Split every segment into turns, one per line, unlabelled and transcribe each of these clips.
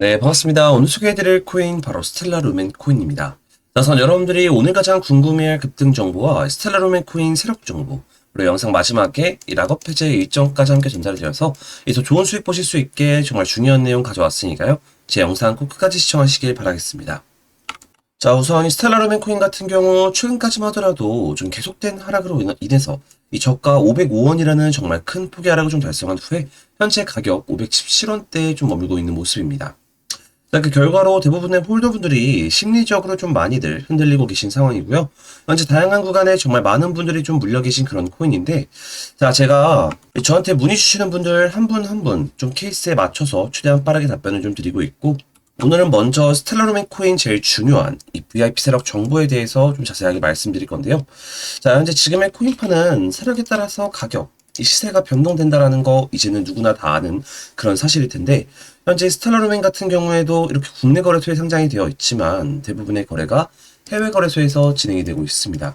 네, 반갑습니다. 오늘 소개해드릴 코인 바로 스텔라 루멘 코인입니다. 자, 우선 여러분들이 오늘 가장 궁금해할 급등 정보와 스텔라 루멘 코인 세력 정보, 그리고 영상 마지막에 이 락업 해제 일정까지 함께 전달이 되어서 이 더 좋은 수익 보실 수 있게 정말 중요한 내용 가져왔으니까요. 제 영상 꼭 끝까지 시청하시길 바라겠습니다. 자, 우선 이 스텔라 루멘 코인 같은 경우 최근까지만 하더라도 좀 계속된 하락으로 인해서 이 저가 505원이라는 정말 큰 폭의 하락을 좀 달성한 후에 현재 가격 517원대에 좀 머물고 있는 모습입니다. 자, 그 결과로 대부분의 홀더분들이 심리적으로 좀 많이들 흔들리고 계신 상황이고요. 현재 다양한 구간에 정말 많은 분들이 좀 물려 계신 그런 코인인데, 자, 제가 저한테 문의 주시는 분들 한 분 한 분 좀 케이스에 맞춰서 최대한 빠르게 답변을 좀 드리고 있고, 오늘은 먼저 스텔라로멘 코인 제일 중요한 이 VIP 세력 정보에 대해서 좀 자세하게 말씀드릴 건데요. 자, 현재 지금의 코인파는 세력에 따라서 가격, 이 시세가 변동된다라는 거 이제는 누구나 다 아는 그런 사실일 텐데 현재 스텔라루멘 같은 경우에도 이렇게 국내 거래소에 상장이 되어 있지만 대부분의 거래가 해외 거래소에서 진행이 되고 있습니다.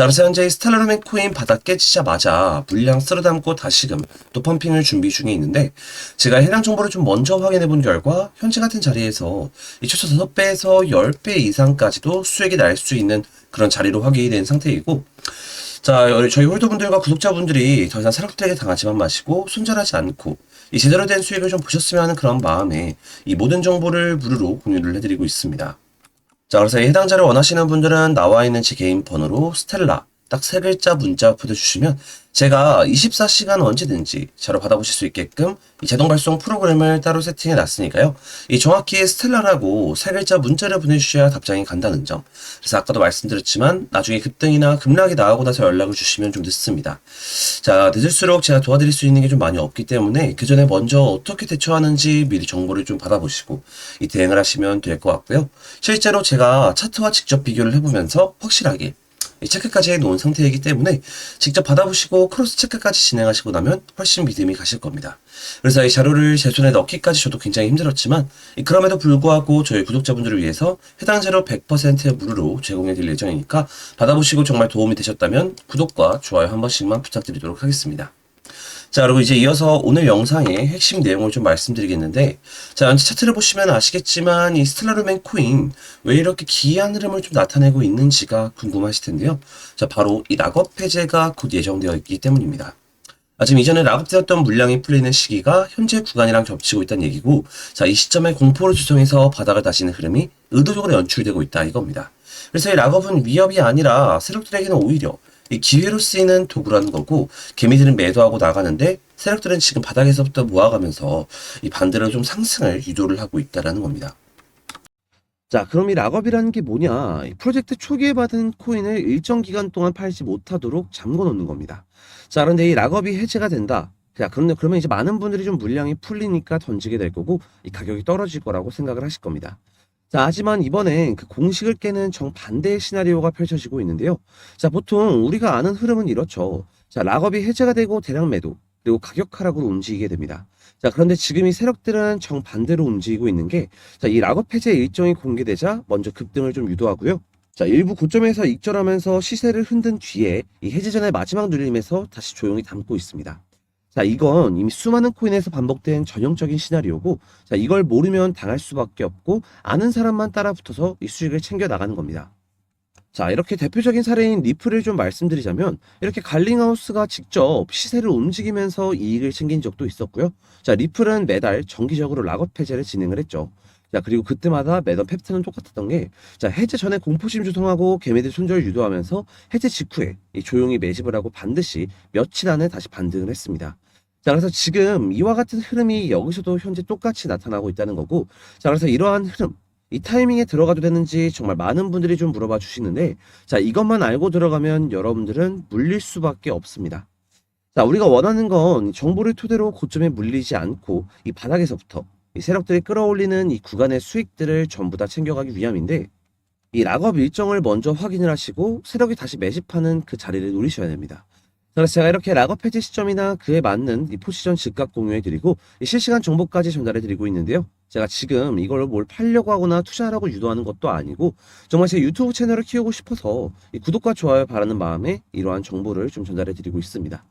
자, 그래서 현재 스텔라루멘 코인 바닥 깨지자마자 물량 쓸어 담고 다시금 또 펌핑을 준비 중에 있는데 제가 해당 정보를 좀 먼저 확인해 본 결과 현재 같은 자리에서 이 최소 5배에서 10배 이상까지도 수익이 날 수 있는 그런 자리로 확인이 된 상태이고 자, 저희 홀더분들과 구독자분들이 더 이상 세력들에게 당하지만 마시고 손절하지 않고 이 제대로 된 수익을 좀 보셨으면 하는 그런 마음에 이 모든 정보를 무료로 공유를 해드리고 있습니다. 자, 그래서 이 해당 자를 원하시는 분들은 나와 있는 제 개인 번호로 스텔라 딱 세 글자 문자 보내주시면 제가 24시간 언제든지 자료 받아보실 수 있게끔 이 자동 발송 프로그램을 따로 세팅해 놨으니까요. 이 정확히 스텔라라고 세 글자 문자를 보내주셔야 답장이 간다는 점. 그래서 아까도 말씀드렸지만 나중에 급등이나 급락이 나오고 나서 연락을 주시면 좀 늦습니다. 자, 늦을수록 제가 도와드릴 수 있는 게 좀 많이 없기 때문에 그 전에 먼저 어떻게 대처하는지 미리 정보를 좀 받아보시고 이 대응을 하시면 될 것 같고요. 실제로 제가 차트와 직접 비교를 해보면서 확실하게 이 체크까지 해놓은 상태이기 때문에 직접 받아보시고 크로스 체크까지 진행하시고 나면 훨씬 믿음이 가실 겁니다. 그래서 이 자료를 제 손에 넣기까지 저도 굉장히 힘들었지만 이 그럼에도 불구하고 저희 구독자분들을 위해서 해당 자료 100% 무료로 제공해 드릴 예정이니까 받아보시고 정말 도움이 되셨다면 구독과 좋아요 한 번씩만 부탁드리도록 하겠습니다. 자, 그리고 이제 이어서 오늘 영상의 핵심 내용을 좀 말씀드리겠는데, 자, 현재 차트를 보시면 아시겠지만, 이 스텔라루멘 코인, 왜 이렇게 기이한 흐름을 좀 나타내고 있는지가 궁금하실 텐데요. 자, 바로 이 락업 해제가 곧 예정되어 있기 때문입니다. 아, 지금 이전에 락업되었던 물량이 풀리는 시기가 현재 구간이랑 겹치고 있다는 얘기고, 자, 이 시점에 공포를 조성해서 바닥을 다시는 흐름이 의도적으로 연출되고 있다 이겁니다. 그래서 이 락업은 위협이 아니라 세력들에게는 오히려 이 기회로 쓰이는 도구라는 거고, 개미들은 매도하고 나가는데, 세력들은 지금 바닥에서부터 모아가면서 이 반대로 좀 상승을 유도를 하고 있다라는 겁니다. 자, 그럼 이 락업이라는 게 뭐냐? 이 프로젝트 초기에 받은 코인을 일정 기간 동안 팔지 못하도록 잠궈 놓는 겁니다. 자, 그런데 이 락업이 해제가 된다. 자, 그런데 그러면 이제 많은 분들이 좀 물량이 풀리니까 던지게 될 거고, 이 가격이 떨어질 거라고 생각을 하실 겁니다. 자, 하지만 이번엔 그 공식을 깨는 정반대의 시나리오가 펼쳐지고 있는데요. 자, 보통 우리가 아는 흐름은 이렇죠. 자, 락업이 해제가 되고 대량 매도, 그리고 가격 하락으로 움직이게 됩니다. 자, 그런데 지금 이 세력들은 정반대로 움직이고 있는 게, 자, 이 락업 해제 일정이 공개되자 먼저 급등을 좀 유도하고요. 자, 일부 고점에서 익절하면서 시세를 흔든 뒤에 이 해제 전의 마지막 눌림에서 다시 조용히 담고 있습니다. 자, 이건 이미 수많은 코인에서 반복된 전형적인 시나리오고, 자, 이걸 모르면 당할 수밖에 없고, 아는 사람만 따라 붙어서 이 수익을 챙겨 나가는 겁니다. 자, 이렇게 대표적인 사례인 리플을 좀 말씀드리자면, 이렇게 갈링하우스가 직접 시세를 움직이면서 이익을 챙긴 적도 있었고요. 자, 리플은 매달 정기적으로 락업 해제를 진행을 했죠. 자, 그리고 그때마다 매번 팩트는 똑같았던 게, 자, 해제 전에 공포심 조성하고 개미들 손절 유도하면서 해제 직후에 이 조용히 매집을 하고 반드시 며칠 안에 다시 반등을 했습니다. 자, 그래서 지금 이와 같은 흐름이 여기서도 현재 똑같이 나타나고 있다는 거고, 자, 그래서 이러한 흐름, 이 타이밍에 들어가도 되는지 정말 많은 분들이 좀 물어봐 주시는데, 자, 이것만 알고 들어가면 여러분들은 물릴 수밖에 없습니다. 자, 우리가 원하는 건 정보를 토대로 고점에 물리지 않고 이 바닥에서부터 이 세력들이 끌어올리는 이 구간의 수익들을 전부 다 챙겨가기 위함인데, 이 락업 일정을 먼저 확인을 하시고 세력이 다시 매집하는 그 자리를 노리셔야 됩니다. 그래서 제가 이렇게 락업 해지 시점이나 그에 맞는 이 포지션 즉각 공유해드리고 이 실시간 정보까지 전달해드리고 있는데요. 제가 지금 이걸 뭘 팔려고 하거나 투자하라고 유도하는 것도 아니고 정말 제 유튜브 채널을 키우고 싶어서 이 구독과 좋아요 바라는 마음에 이러한 정보를 좀 전달해드리고 있습니다.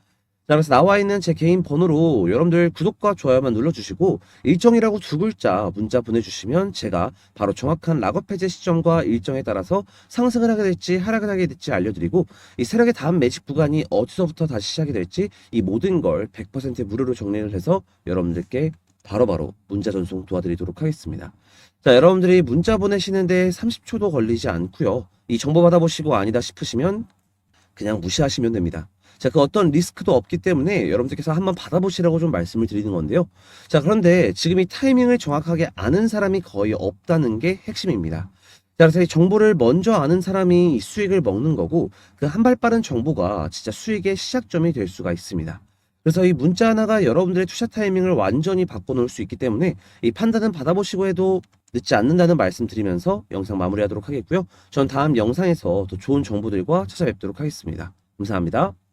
자, 그래서 나와 있는 제 개인 번호로 여러분들 구독과 좋아요만 눌러주시고 일정이라고 두 글자 문자 보내주시면 제가 바로 정확한 락업 해제 시점과 일정에 따라서 상승을 하게 될지 하락을 하게 될지 알려드리고 이 세력의 다음 매직 구간이 어디서부터 다시 시작이 될지 이 모든 걸 100% 무료로 정리를 해서 여러분들께 바로 바로 문자 전송 도와드리도록 하겠습니다. 자, 여러분들이 문자 보내시는데 30초도 걸리지 않고요. 이 정보 받아보시고 아니다 싶으시면 그냥 무시하시면 됩니다. 자, 그 어떤 리스크도 없기 때문에 여러분들께서 한번 받아보시라고 좀 말씀을 드리는 건데요. 자, 그런데 지금 이 타이밍을 정확하게 아는 사람이 거의 없다는 게 핵심입니다. 자, 그래서 이 정보를 먼저 아는 사람이 이 수익을 먹는 거고 그 한 발 빠른 정보가 진짜 수익의 시작점이 될 수가 있습니다. 그래서 이 문자 하나가 여러분들의 투자 타이밍을 완전히 바꿔놓을 수 있기 때문에 이 판단은 받아보시고 해도 늦지 않는다는 말씀 드리면서 영상 마무리하도록 하겠고요. 전 다음 영상에서 더 좋은 정보들과 찾아뵙도록 하겠습니다. 감사합니다.